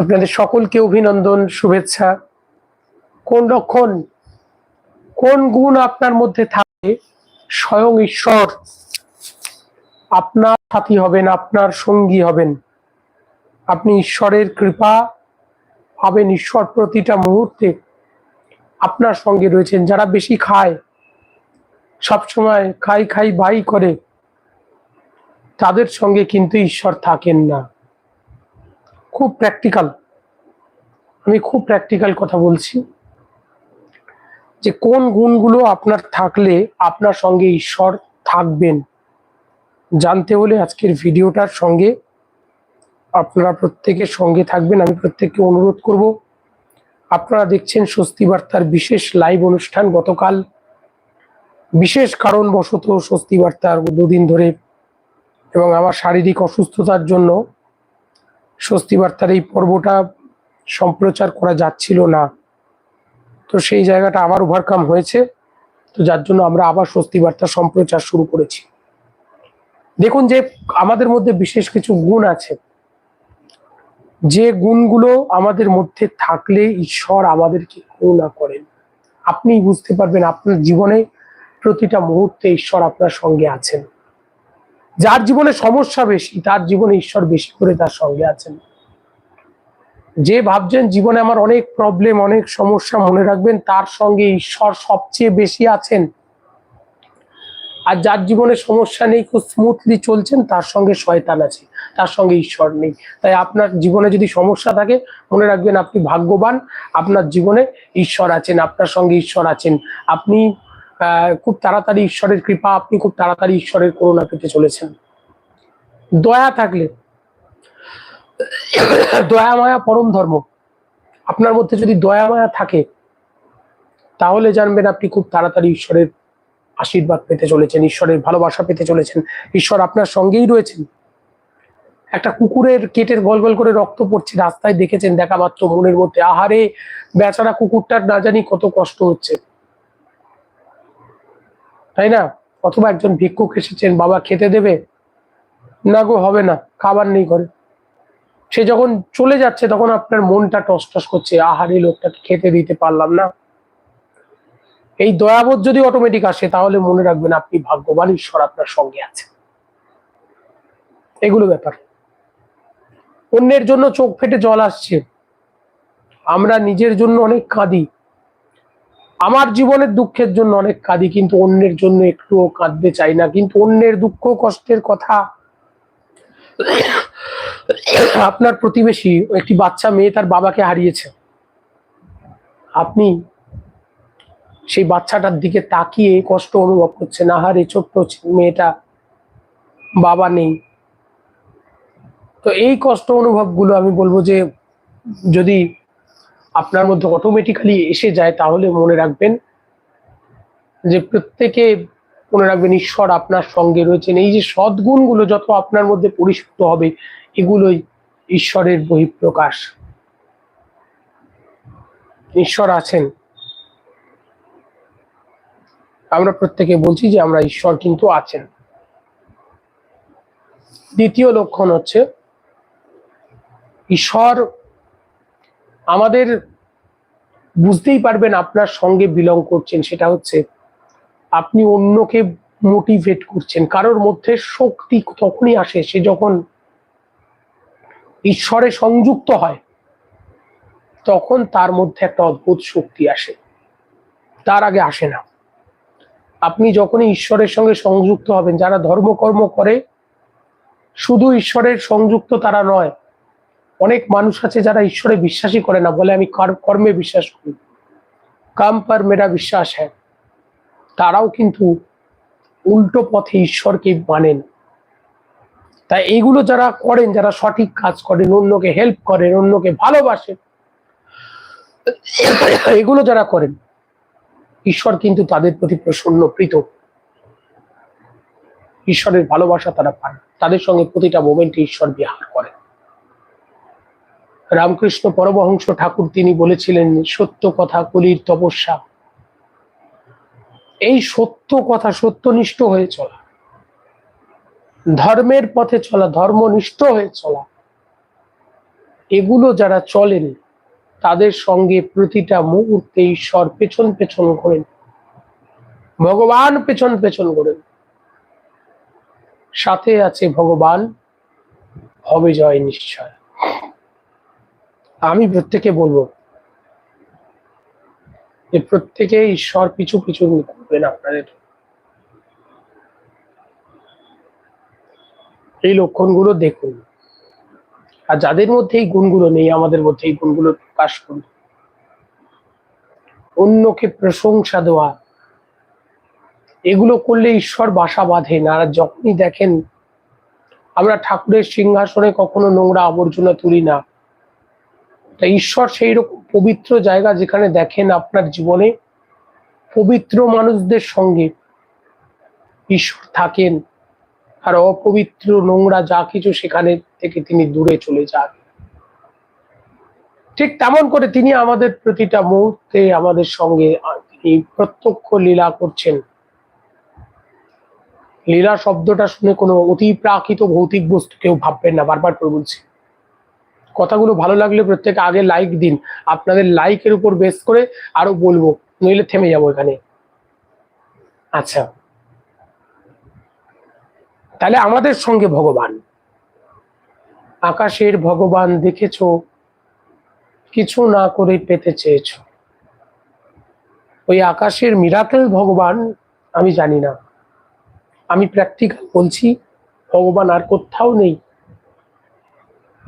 আপনাদের সকলকে অভিনন্দন, শুভেচ্ছা। কোন লক্ষণ কোন গুণ আপনার মধ্যে থাকে, স্বয়ং ঈশ্বর আপনার সাথী হবেন, আপনার সঙ্গী হবেন। আপনি ঈশ্বরের কৃপা পাবেন ঈশ্বর প্রতিটা মুহূর্তে আপনার সঙ্গে রয়েছেন। যারা বেশি খায় সবসময় খাই খাই বাই করে, তাদের সঙ্গে কিন্তু ঈশ্বর থাকেন না। খুব প্র্যাকটিক্যাল আমি খুব প্র্যাকটিক্যাল কথা বলছি। যে কোন গুণগুলো আপনার থাকলে আপনার সঙ্গে ঈশ্বর থাকবেন। জানতে হলে আজকের ভিডিওটার সঙ্গে আপনারা প্রত্যেকের সঙ্গে থাকবেন। আমি প্রত্যেককে অনুরোধ করব, আপনারা দেখছেন স্বস্তি বার্তার বিশেষ লাইভ অনুষ্ঠান গতকাল। বিশেষ কারণবশত স্বস্তি বার্তার দুদিন ধরে এবং আমার শারীরিক অসুস্থতার জন্য স্বস্তি বার্তার এই পর্বটা সম্প্রচার করা যাচ্ছিল না। তো সেই জায়গাটা আবার ওভারকাম হয়েছে। তো যার জন্য আমরা আবার স্বস্তি বার্তা সম্প্রচার শুরু করেছি। দেখুন যে আমাদের মধ্যে বিশেষ কিছু গুণ আছে। যে গুণগুলো আমাদের মধ্যে থাকলে ঈশ্বর আমাদেরকে করুণা করেন। আপনি বুঝতে পারবেন আপনার জীবনে প্রতিটা মুহূর্তে ঈশ্বর আপনার সঙ্গে আছেন। যার জীবনে সমস্যা বেশি, তার জীবনে ঈশ্বর বেশি করে তার সঙ্গে আছেন। যে ভাবছেন জীবনে আমার অনেক প্রবলেম অনেক সমস্যা মনে রাখবেন, তার সঙ্গে ঈশ্বর সবচেয়ে বেশি আছেন। আর যার জীবনে সমস্যা নেই, খুব স্মুথলি চলছেন, তার সঙ্গে শয়তান আছে, তার সঙ্গে ঈশ্বর নেই। তাই আপনার জীবনে যদি সমস্যা থাকে, মনে রাখবেন আপনি ভাগ্যবান, আপনার জীবনে ঈশ্বর আছেন, আপনার সঙ্গে ঈশ্বর আছেন। আপনি খুব তাড়াতাড়ি ঈশ্বরের কৃপা, আপনি খুব তাড়াতাড়ি ঈশ্বরের করুণা পেতে চলেছেন। দয়া থাকলে দয়া মায়া পরম ধর্ম। আপনার মধ্যে যদি দয়া মায়া থাকে, তাহলে জানবেন আপনি খুব তাড়াতাড়ি ঈশ্বরের আশীর্বাদ পেতে চলেছেন, ঈশ্বরের ভালোবাসা পেতে চলেছেন। ঈশ্বর আপনার সঙ্গেই রয়েছেন। একটা কুকুরের কেটের গল গল করে রক্ত পড়ছে, রাস্তায় দেখেছেন দেখা মাত্র মনের মধ্যে, আহারে, বেচারা কুকুরটার না জানি কত কষ্ট হচ্ছে। তাই না? অথবা একজন ভিক্ষুক এসেছেন, বাবা খেতে দেবে? না গো, হবে না, খাবার নেই ঘরে। সে যখন চলে যাচ্ছে, তখন আপনার মনটা টস টস করছে, আহারে, লোকটাকে খেতে দিতে পারলাম না। এই দয়াবোধ যদি অটোমেটিক আসে, তাহলে মনে রাখবেন আপনি ভাগ্যবান, ঈশ্বর আপনার সঙ্গে আছে। এগুলো ব্যাপার। অন্যের জন্য চোখ ফেটে জল আসছে। আমরা নিজের জন্য অনেক কাঁদি। আমার জীবনের দুঃখের জন্য অনেক কাঁদি, কিন্তু অন্যের জন্য একটুও কাঁদতে চাই না। কিন্তু অন্যের দুঃখ কষ্টের কথা আপনার প্রতিবেশী একটি বাচ্চা মেয়ে তার বাবাকে হারিয়েছে। আপনি সেই বাচ্চাটার দিকে তাকিয়ে কষ্ট অনুভব করছেন। আহারে ছোট্ট মেয়েটা বাবা নেই। তো এই কষ্ট অনুভবগুলো আমি বলব যে যদি আপনার মধ্যে অটোমেটিক্যালি এসে যায়, তাহলে মনে রাখবেন যে প্রত্যেকে মনে রাখবেন ঈশ্বর আপনার সঙ্গে রয়েছেন। এই যে সদ্গুণগুলো যত আপনার মধ্যে পরিশুদ্ধ হবে, এগুলোই ঈশ্বরের বহিঃপ্রকাশ। ঈশ্বর আছেন। আমরা প্রত্যেকে বলছি যে আমরা ঈশ্বর কিন্তু আছেন। দ্বিতীয় লক্ষণ হচ্ছে, ঈশ্বর আমাদের বুঝতেই পারবেন আপনার সঙ্গে বিলং করছেন, সেটা হচ্ছে আপনি অন্যকে মোটিভেট করছেন, কারোর মধ্যে শক্তি তখনই আসে সে যখন ঈশ্বরে সংযুক্ত হয়, তখন তার মধ্যে একটা অদ্ভুত শক্তি আসে, তার আগে আসে না। আপনি যখনই ঈশ্বরের সঙ্গে সংযুক্ত হবেন, যারা ধর্মকর্ম করে, শুধু ঈশ্বরের সংযুক্ত তারা নয় অনেক মানুষ আছে যারা ঈশ্বরে বিশ্বাসই করে না বলে আমি কর- কর্মে বিশ্বাস করি। কাম পার মেরা বিশ্বাস হ্যাঁ তারাও কিন্তু উল্টো পথে ঈশ্বরকে মানেন। তাই এইগুলো যারা করেন, যারা সঠিক কাজ করেন, অন্যকে হেল্প করেন, অন্যকে ভালোবাসেন, এগুলো যারা করেন, ঈশ্বর কিন্তু তাদের প্রতি প্রসন্ন, প্রীত। ঈশ্বরের ভালোবাসা তারা পান। তাদের সঙ্গে প্রতিটা মোমেন্টে ঈশ্বর বিহার করেন। রামকৃষ্ণ পরমহংস ঠাকুর তিনি বলেছিলেন, সত্য কথা কলির তপস্যা। এই সত্য কথা সত্যনিষ্ঠ হয়ে চলা, ধর্মের পথে চলা, ধর্মনিষ্ঠ হয়ে চলা, এগুলো যারা চলেন, তাদের সঙ্গে প্রতিটা মুহূর্তে ঈশ্বর পেছন পেছন করেন ভগবান পেছন পেছন করেন সাথে আছে ভগবান, হবে জয় নিশ্চয়। আমি প্রত্যেকে বলব যে প্রত্যেকে ঈশ্বর পিছু পিছু করবেন আপনাদের। এই লক্ষণগুলো দেখুন। আর যাদের মধ্যে এই গুণগুলো নেই, আমাদের মধ্যে এই গুণগুলো প্রকাশ করুন। অন্যকে প্রশংসা দেওয়া, এগুলো করলে ঈশ্বর বাসা বাঁধেন। আর যখনই দেখেন আমরা ঠাকুরের সিংহাসনে কখনো নোংরা আবর্জনা তুলি না তা ঈশ্বর সেই রকম পবিত্র জায়গা যেখানে দেখেন আপনার জীবনে পবিত্র মানুষদের সঙ্গে ঈশ্বর থাকেন আর অপবিত্র নোংরা যা কিছু সেখানে থেকে তিনি দূরে চলে যান। ঠিক তেমন করে তিনি আমাদের প্রতিটা মুহূর্তে আমাদের সঙ্গে তিনি প্রত্যক্ষ লীলা করছেন। লীলা শব্দটা শুনে কোনো অতি প্রাকৃত ভৌতিক বস্তু কেউ ভাববেন না, বারবার করে বলছি। কথাগুলো ভালো লাগলে প্রত্যেকে আগে লাইক দিন। আপনাদের লাইকের উপর বেস করে আরও বলব, নইলে থেমে যাব এখানে। আচ্ছা। তাহলে আমাদের সঙ্গে ভগবান। আকাশের ভগবান দেখেছ, কিছু না করে পেতে চেয়েছ। ওই আকাশের মিরাকেল ভগবান, আমি জানি না। আমি প্র্যাকটিক্যাল বলছি, ভগবান আর কোথাও নেই।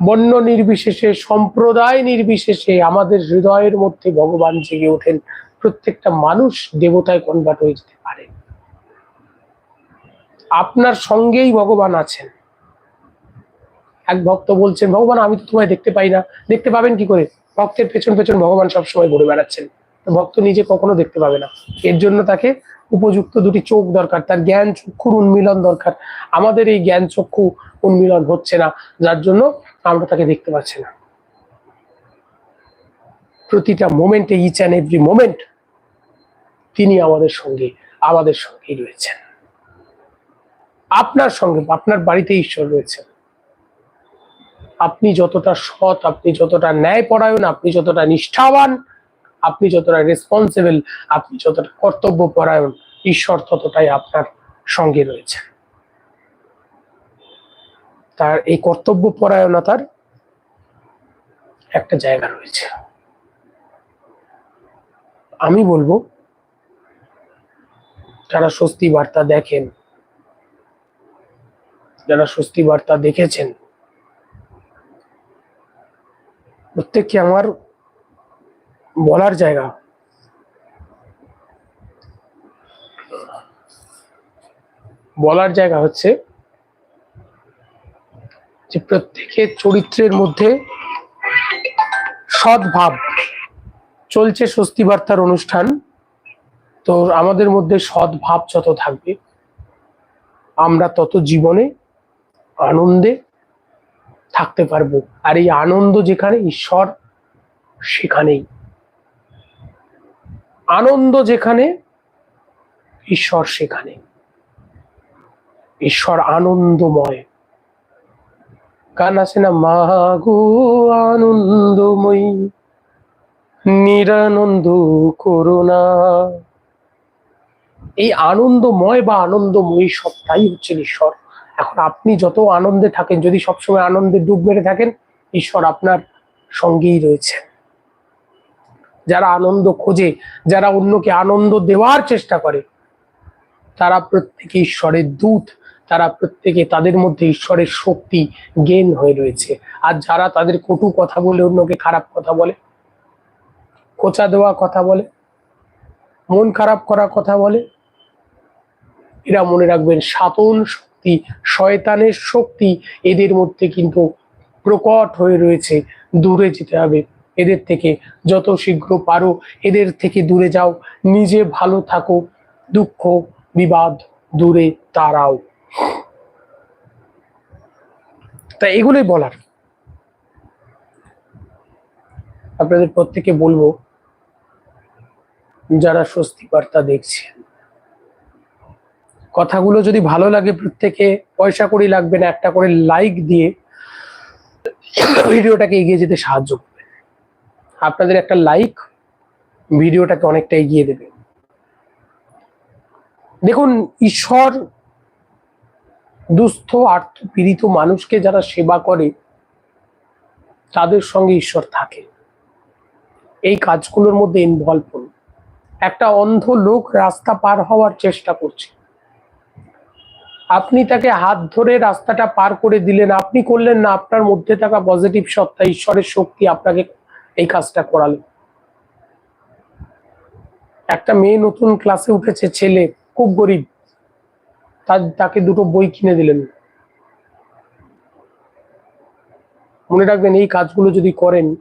বন্য নির্বিশেষে, সম্প্রদায় নির্বিশেষে আমাদের হৃদয়ের মধ্যে ভগবান জেগে ওঠেন। প্রত্যেকটা মানুষ দেবতায় কনভার্ট হয়ে যেতে পারে। আপনার সঙ্গেই ভগবান আছেন। এক ভক্ত বলছেন, ভগবান, আমি তো তোমায় দেখতে পাই না। দেখতে পাবেন কি করে? ভক্তের পেছন পেছন ভগবান সবসময় ঘুরে বেড়াচ্ছেন। ভক্ত নিজে কখনো দেখতে পাবে না। এর জন্য তাকে উপযুক্ত দুটি চোখ দরকার, তার জ্ঞান চক্ষুর উন্মিলন দরকার। আমাদের এই জ্ঞান চক্ষু উন্মিলন হচ্ছে না, যার জন্য আমরা তাকে দেখতে পাচ্ছি না। প্রতিটা মোমেন্টে ইচ অ্যান্ড এভরি মোমেন্ট তিনি আমাদের সঙ্গে, আমাদের সঙ্গেই রয়েছেন। আপনার সঙ্গে, আপনার বাড়িতে ঈশ্বর রয়েছেন। আপনি যতটা সৎ, আপনি যতটা ন্যায়পরায়ণ, আপনি যতটা নিষ্ঠাবান আপনি যতটা রেসপন্সিবল আপনি যতটা কর্তব্য পরায়ণ ঈশ্বর ততটাই আপনার সঙ্গে রয়েছে। তার এই কর্তব্য পরায়ণতার একটা জায়গা রয়েছে। আমি বলব, যারা স্বস্তি বার্তা দেখেন, যারা স্বস্তি বার্তা দেখেছেন, প্রত্যেককে আমার বলার জায়গা। বলার জায়গা হচ্ছে যে প্রত্যেকের চরিত্রের মধ্যে সদ্ভাব। চলছে স্বস্তি বার্তার অনুষ্ঠান। তো আমাদের মধ্যে সদ্ভাব যত থাকবে, আমরা তত জীবনে আনন্দে থাকতে পারব। আর এই আনন্দ যেখানে, ঈশ্বর সেখানেই। আনন্দ যেখানে, ঈশ্বর সেখানে। ঈশ্বর আনন্দময়। গান আছে না, মাগো আনন্দময়ী, নিরানন্দ করোনা এই আনন্দময় বা আনন্দময়ী সবটাই হচ্ছে ঈশ্বর। এখন আপনি যত আনন্দে থাকেন, যদি সবসময় আনন্দে ডুব মেরে থাকেন, ঈশ্বর আপনার সঙ্গেই রয়েছে। যারা আনন্দ খোঁজে, যারা অন্যকে আনন্দ দেওয়ার চেষ্টা করে, তারা প্রত্যেকে ঈশ্বরের দূত, তারা প্রত্যেকে তাদের মধ্যে ঈশ্বরের শক্তি, জ্ঞান হয়ে রয়েছে। আর যারা তাদের কটু কথা বলে, অন্যকে খারাপ কথা বলে, খোঁচা দেওয়া কথা বলে, মন খারাপ করা কথা বলে, এরা মনে রাখবেন সাতন শক্তি, শয়তানের শক্তি, এদের মধ্যে কিন্তু প্রকট হয়ে রয়েছে। দূরে যেতে হবে। এদের থেকে যত শীঘ্র পারো এদের থেকে দূরে যাও। নিজে ভালো থাকো। দুঃখ, বিবাদ দূরে তারাও তা এগুলোই বলার। আপনাদের প্রত্যেকে বলব, যারা স্বস্তি বার্তা দেখছেন কথাগুলো যদি ভালো লাগে প্রত্যেকে পয়সা করি লাগবে না, একটা করে লাইক দিয়ে ভিডিওটাকে এগিয়ে যেতে সাহায্য করবে আপনাদের একটা লাইক ভিডিওটাকে অনেকটা এগিয়ে দেবে। দেখুন, ঈশ্বর দুস্থ, আর্থ পীড়িত মানুষকে যারা সেবা করে, তাদের সঙ্গে ঈশ্বর থাকে। এই কাজগুলোর মধ্যে ইনভলভ হন একটা অন্ধ লোক রাস্তা পার হওয়ার চেষ্টা করছে। আপনি তাকে হাত ধরে রাস্তাটা পার করে দিলেন, আপনি করলেন না, আপনার মধ্যে থাকা পজিটিভ সত্তা, ঈশ্বরের শক্তি আপনাকে এই কাজটা করালো। একটা মেয়ে নতুন ক্লাসে উঠেছে, ছেলে, খুব গরিব। তার, তাকে দুটো বই কিনে দিলেন। মনে রাখবেন, এই কাজগুলো যদি করেন,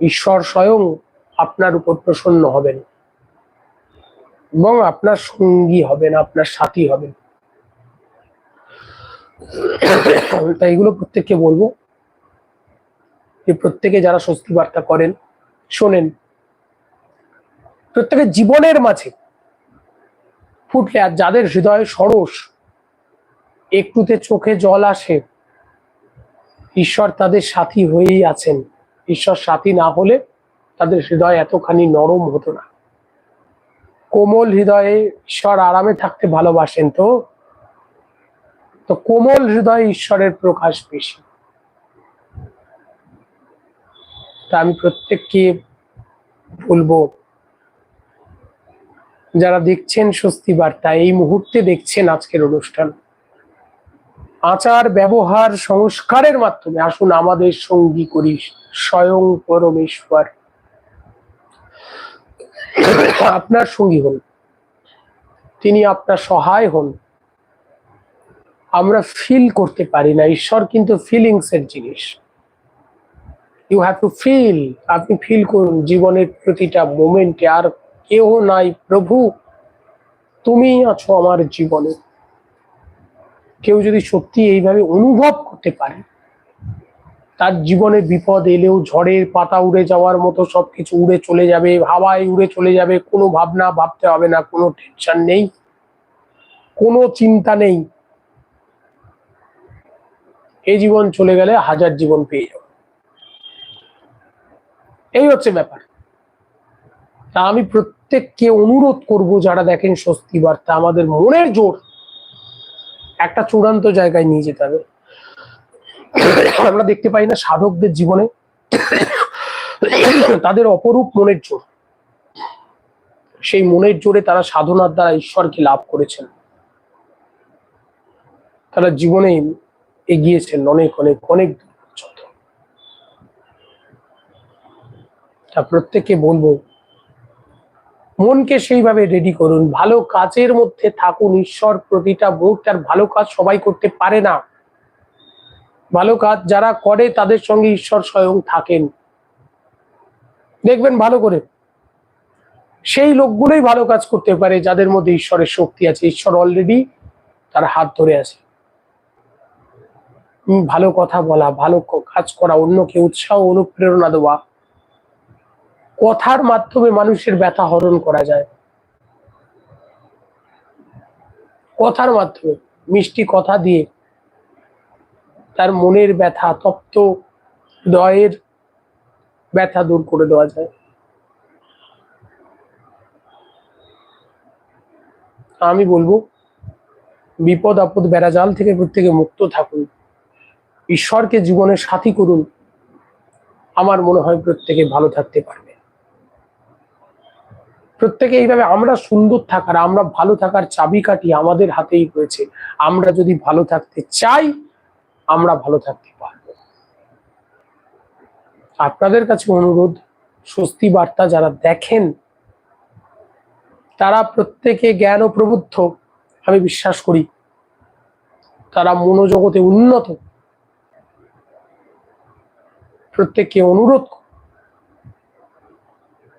ঈশ্বর স্বয়ং আপনার উপর প্রসন্ন হবেন। এবং আপনার সঙ্গী হবেন, আপনার সাথী হবেন। তাই এগুলো প্রত্যেককে বলব। যে প্রত্যেকে যারা স্বস্তি বার্তা করেন, শোনেন। প্রত্যেকের জীবনের মাঝে ফুটলে আর যাদের হৃদয় সরস, একটুতে চোখে জল আসে, ঈশ্বর তাদের সাথী হয়েই আছেন। ঈশ্বর সাথী না হলে তাদের হৃদয় এতখানি নরম হতো না। কোমল হৃদয়ে ঈশ্বর আরামে থাকতে ভালোবাসেন তো? তো কোমল হৃদয়ে ঈশ্বরের প্রকাশ বেশি। তা আমি প্রত্যেককে বলব, যারা দেখছেন স্বস্তি বার্তা, এই মুহূর্তে দেখছেন আজকের অনুষ্ঠান। আচার, ব্যবহার, সংস্কারের মাধ্যমে আসুন আমাদের সঙ্গী করি স্বয়ং পরমেশ্বর। আপনার সঙ্গী হন, তিনি আপনার সহায় হন। আমরা ফিল করতে পারি না, ঈশ্বর কিন্তু ফিলিংস এর জিনিস। ইউ হ্যাভ টু ফিল আপনি ফিল করুন, জীবনের প্রতিটা মোমেন্টে আর কেউ নাই, প্রভু, তুমি আছো আমার জীবনে। কেউ যদি সত্যি এইভাবে অনুভব করতে পারে, তার জীবনে বিপদ এলেও ঝড়ের পাতা উড়ে যাওয়ার মতো সবকিছু উড়ে চলে যাবে, হাওয়ায় উড়ে চলে যাবে, কোনো ভাবনা ভাবতে হবে না, কোনো টেনশন নেই, কোনো চিন্তা নেই। এই জীবন চলে গেলে হাজার জীবন পেয়ে যাবে। এই হচ্ছে ব্যাপার। তা আমি প্রত্যেককে অনুরোধ করব, যারা দেখেন স্বস্তি বার্তা, আমাদের মনের জোর, একটা চূড়ান্ত জায়গায় নিয়ে যেতে হবে। আমরা দেখতে পাই না সাধকদের জীবনে তাদের অপরূপ মনের জোর। সেই মনের জোরে তারা সাধনার দ্বারা ঈশ্বরকে লাভ করেছেন। তারা জীবনে এগিয়েছেন অনেক অনেক অনেক দূর পর্যন্ত তা প্রত্যেককে বলব। মনকে সেইভাবে রেডি করুন। ভালো কাজের মধ্যে থাকুন। ঈশ্বর প্রতিটা মুহূর্তে আর ভালো কাজ সবাই করতে পারে না। ভালো কাজ যারা করে তাদের সঙ্গে ঈশ্বর স্বয়ং থাকেন। দেখবেন ভালো করে। সেই লোকগুলোই ভালো কাজ করতে পারে যাদের মধ্যে ঈশ্বরের শক্তি আছে। ঈশ্বর অলরেডি তার হাত ধরে আছে। ভালো কথা বলা, ভালো কাজ করা, অন্যকে উৎসাহ, অনুপ্রেরণা দেওয়া কথার মাধ্যমে মানুষের ব্যথা হরণ করা যায়। কথার মাধ্যমে, মিষ্টি কথা দিয়ে তার মনের ব্যথা, তপ্ত হৃদয়ের ব্যথা দূর করে দেওয়া যায়। আমি বলব, বিপদ আপদ বেড়াজাল থেকে প্রত্যেকে মুক্ত থাকুন। ঈশ্বরকে জীবনের সাথী করুন। আমার মনে হয় প্রত্যেকে ভালো থাকতে পারবে প্রত্যেকে এইভাবে আমরা সুন্দর থাকার, আমরা ভালো থাকার চাবিকাঠি আমাদের হাতেই রয়েছে। আমরা যদি ভালো থাকতে চাই, আমরা ভালো থাকতে পারব। আপনাদের কাছে অনুরোধ, স্বস্তি বার্তা যারা দেখেন, তারা প্রত্যেকে জ্ঞান ও প্রবুদ্ধ, আমি বিশ্বাস করি, তারা মনোজগতে উন্নত। প্রত্যেককে অনুরোধ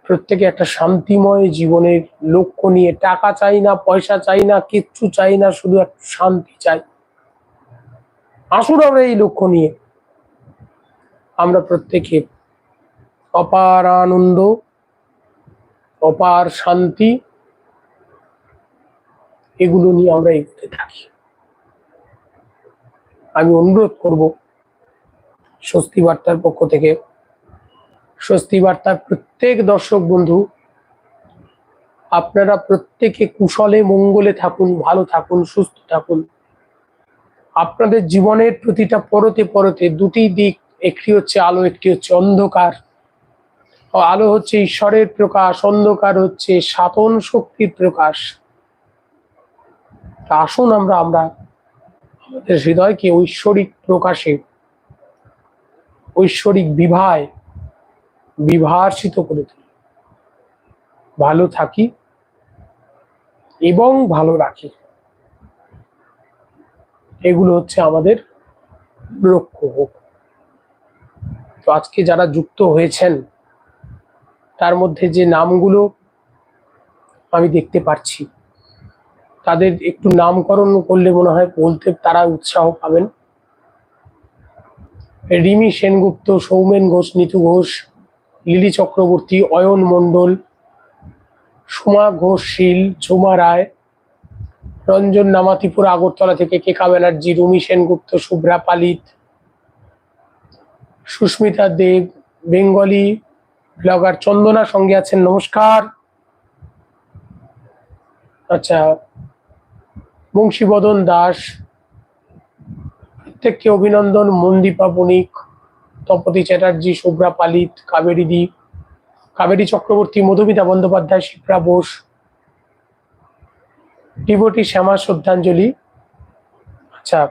প্রত্যেকে একটা শান্তিময় জীবনের লক্ষ্য নিয়ে টাকা চাই না, পয়সা চাই না, কিচ্ছু চাই না, শুধু একটু শান্তি চাই। আসুন আমরা এই লক্ষ্য নিয়ে। আমরা প্রত্যেকে অপার আনন্দ, অপার শান্তি, এগুলো নিয়ে আমরা এগোতে থাকি। আমি অনুরোধ করব, স্বস্তি বার্তার পক্ষ থেকে স্বস্তি বার্তা প্রত্যেক দর্শক বন্ধু। আপনারা প্রত্যেকে কুশলে, মঙ্গলে থাকুন, ভালো থাকুন, সুস্থ থাকুন। আপনাদের জীবনের প্রতিটা পরতে পরতে দুটি দিক, একটি হচ্ছে আলো, একটি হচ্ছে অন্ধকার। আলো হচ্ছে ঈশ্বরের প্রকাশ, অন্ধকার হচ্ছে সাতন শক্তির প্রকাশ। আসুন আমরা আমরা আমাদের হৃদয়কে ঐশ্বরিক প্রকাশে, ঐশ্বরিক বিভায় বিভাসিত করে তুলি। ভালো থাকি এবং ভালো রাখি। এগুলো হচ্ছে আমাদের লক্ষ্য হোক। তো আজকে যারা যুক্ত হয়েছেন, তার মধ্যে যে নামগুলো আমি দেখতে পাচ্ছি, তাদের একটু নামকরণ করলে মনে হয় বলতে তারা উৎসাহ পাবেন। রিমি সেনগুপ্ত, সৌমেন ঘোষ, নিতু ঘোষ লিলি চক্রবর্তী, অয়ন মণ্ডল, সোমা ঘোষ শীল ঝুমা রায়, রঞ্জন নামাতিপুর, আগরতলা থেকে কেকা ব্যানার্জি, রুমি সেনগুপ্ত, শুভ্রা পালিত, সুস্মিতা দেব, বেঙ্গলি ব্লগার চন্দনা সঙ্গে আছেন, নমস্কার। আচ্ছা বংশীবদন দাস, প্রত্যেককে অভিনন্দন, মন্দীপা বণিক। তপতি চ্যাটার্জি, শুভ্রা পালিত, কাবেরী দ্বীপ কাবেরী চক্রবর্তী, মধুমিতা বন্দ্যোপাধ্যায়, শিপ্রা বোস, ডিভোটি শ্যামা শ্রদ্ধাঞ্জলি। আচ্ছা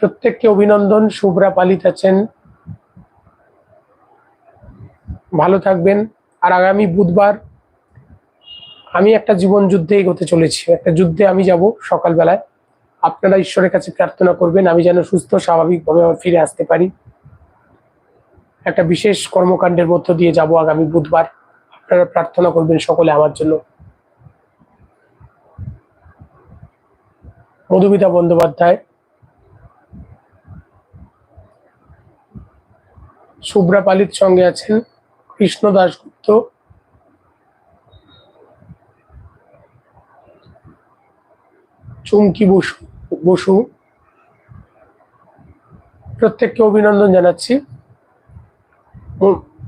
প্রত্যেককে অভিনন্দন, শুভ্রা পালিত আছেন। ভালো থাকবেন। আর আগামী বুধবার আমি একটা জীবন যুদ্ধে এগোতে চলেছি। একটা যুদ্ধে আমি যাব সকালবেলায়। আপনারা ঈশ্বরের কাছে প্রার্থনা করবেন, আমি যেন সুস্থ, স্বাভাবিকভাবে ফিরে আসতে পারি। একটা বিশেষ কর্মকাণ্ডের মধ্য দিয়ে যাব আগামী বুধবার। আপনারা প্রার্থনা করবেন সকলে আমার জন্য। মধুমিতা বন্দ্যোপাধ্যায়। শুভ্রা পালিত সঙ্গে আছেন কৃষ্ণ দাশগুপ্ত। চুমকি বসু বসু। প্রত্যেককে অভিনন্দন জানাচ্ছি।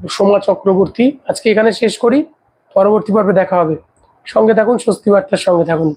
সোমা চক্রবর্তী। আজকে এখানে শেষ করি। পরবর্তী পর্বে দেখা হবে। সঙ্গে থাকুন, স্বস্তি বার্তার সঙ্গে থাকুন।